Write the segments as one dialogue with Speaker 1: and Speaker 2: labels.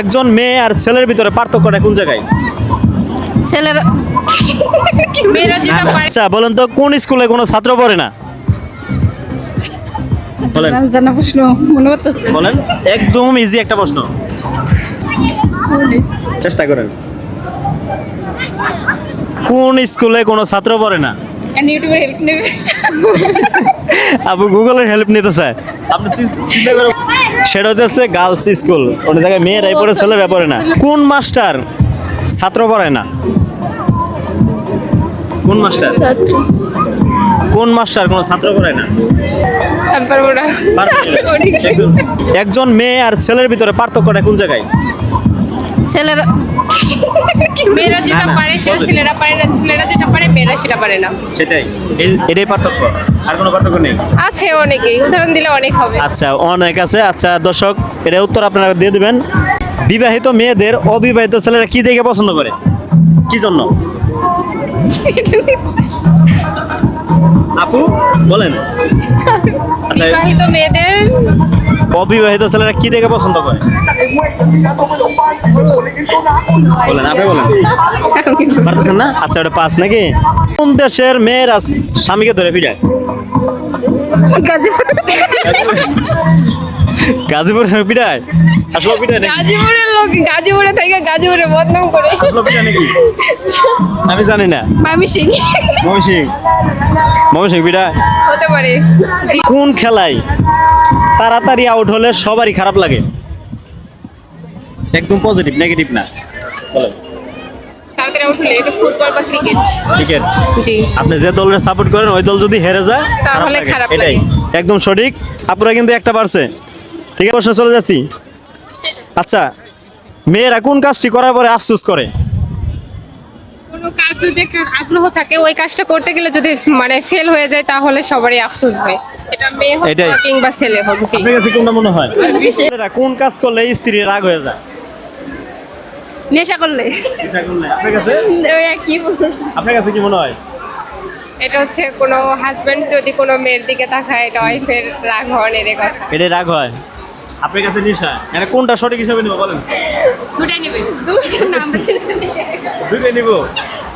Speaker 1: একজন মেয়ে আর ছেলের ভিতরে পার্থক্যটা কোন জায়গায়?
Speaker 2: ছেলেরা মেয়েরা যেটা পারে
Speaker 1: আচ্ছা বলেন তো কোন স্কুলে কোনো ছাত্র পড়ে না? বলেন।
Speaker 2: জানা প্রশ্ন মনে করতেছে
Speaker 1: বলেন একদম ইজি একটা প্রশ্ন। চেষ্টা করেন। কোন স্কুলে কোনো ছাত্র পড়ে না?
Speaker 2: ইউটিউবের হেল্প নেবে।
Speaker 1: আপু গুগলের হেল্প নিতে চায় আপনি চিন্তা করে সেটা হচ্ছে গার্লস স্কুল ওই জায়গায় মেয়েরাই পড়ে ছেলেরা পড়ে না। কোন মাস্টার ছাত্র পড়ায় না? কোন মাস্টার? কোন মাস্টার কোনো ছাত্র পড়ায় না। একজন মেয়ে আর ছেলের ভিতরে পার্থক্যটা কোন জায়গায়?
Speaker 2: ছেলেরা মেয়েরা যেটা পারে সেটা ছেলেরা পারে না ছেলেরা যেটা পারে মেয়েরা সেটা পারে না।
Speaker 1: সেটাই। এটাই পার্থক্য। আর কোনো পার্থক্য নেই?
Speaker 2: আছে অনেকেই উদাহরণ দিলে অনেক হবে।
Speaker 1: আচ্ছা অনেক আছে। আচ্ছা দর্শক এটা উত্তর আপনারা দিয়ে দিবেন। বিবাহিত মেয়েদের অবিবাহিত ছেলেরা কি দেখে পছন্দ করে? কি জন্য? আপু বলেন। আচ্ছা
Speaker 2: বিবাহিত মেয়েদের
Speaker 1: অবিবাহিত ছেলেরা কি দেখে পছন্দ করে? বলেন আপনি বলেন। পারতেছেন না? আচ্ছা ওটা পাস নাকি? কোন দেশের মেয়েরা স্বামীকে ধরে ফিরায়? গাজীপুরের পিঠায় আসলে পিঠায়
Speaker 2: গাজীপুরের লোক গাজীপুরে থেকে গাজীপুরে বদনাম করে।
Speaker 1: আসলে পিঠা নাকি? আমি জানি না।
Speaker 2: সিং।
Speaker 1: মহিষিং পিঠা
Speaker 2: হতে পারে।
Speaker 1: কোন খেলায় তাড়াতাড়ি আউট হলে সবারই খারাপ লাগে? একদম পজিটিভ নেগেটিভ না? বলেন।
Speaker 2: তাড়াতাড়ি আউট হলে এটা ফুটবল বা ক্রিকেট
Speaker 1: ক্রিকেট
Speaker 2: জি।
Speaker 1: আপনি যে দলের সাপোর্ট করেন ওই দল যদি হেরে যায়
Speaker 2: তাহলে
Speaker 1: লাগে। এটাই। একদম সঠিক। আপনারা কিন্তু একটা পারছে ঠিক আছে প্রশ্ন চলে যাচ্ছি। আচ্ছা মেয়েরা কোন কাজটি করার পরে আফসোস করে?
Speaker 2: কাজ যদি আগ্রহ থাকে ওই কাজটা করতে গেলে যদি মানে ফেল হয়ে যায় তাহলে সবারই আফসোস হয়। এটা মেয়ে হোক কিংবা ছেলে হোক জি।
Speaker 1: আপনার কাছে কোনটা মনে হয়? কোন কাজ করলে স্ত্রীর রাগ হয়ে যায়?
Speaker 2: নেশা করলে।
Speaker 1: এটা করলে। আপনার কাছে?
Speaker 2: কি
Speaker 1: আপনার কাছে কি মনে হয়?
Speaker 2: এটা হচ্ছে কোনো হাজবেন্ড যদি কোনো মেয়ের দিকে তাকায় এটা ওয়াইফের রাগ হওয়ার এর কথা।
Speaker 1: এটাই রাগ হয়। আপনার কাছে নিশা? মানে কোনটা সঠিক হিসাবে নেব বলেন?
Speaker 2: দুটাই নেবে। দুটো নাম
Speaker 1: দুইটাই নিব?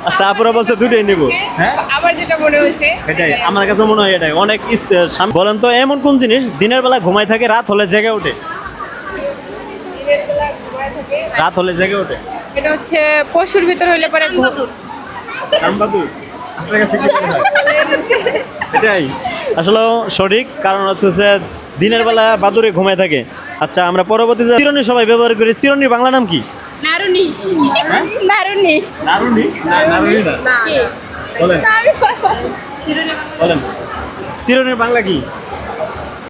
Speaker 1: আচ্ছা আপুরা বলছে দুইটাই নিব। হ্যাঁ?
Speaker 2: আমার যেটা মনে হয়েছে
Speaker 1: এটাই আমার কাছে মনে হয় এটাই। অনেক বলেন তো এমন কোন জিনিস দিনের বেলা ঘুমাই থাকে রাত হলে জেগে ওঠে? রাত হলে জেগে ওঠে?
Speaker 2: এটা হচ্ছে পশুর ভিতর হইলে পরে
Speaker 1: রামবাদুর আপনার কাছে কি মনে হয়? এটাই। আসলে সঠিক কারণ হচ্ছে দিনের বেলা বাদুরে ঘুমায় থাকে। আচ্ছা আমরা পরবর্তীতে চিরনি সবাই ব্যবহার করি। চিরনির বাংলা নাম কি?
Speaker 2: নারুনি নারুনি
Speaker 1: নারুনি নারুনি
Speaker 2: না।
Speaker 1: বলেন। বলেন। চিরনির বাংলা কি?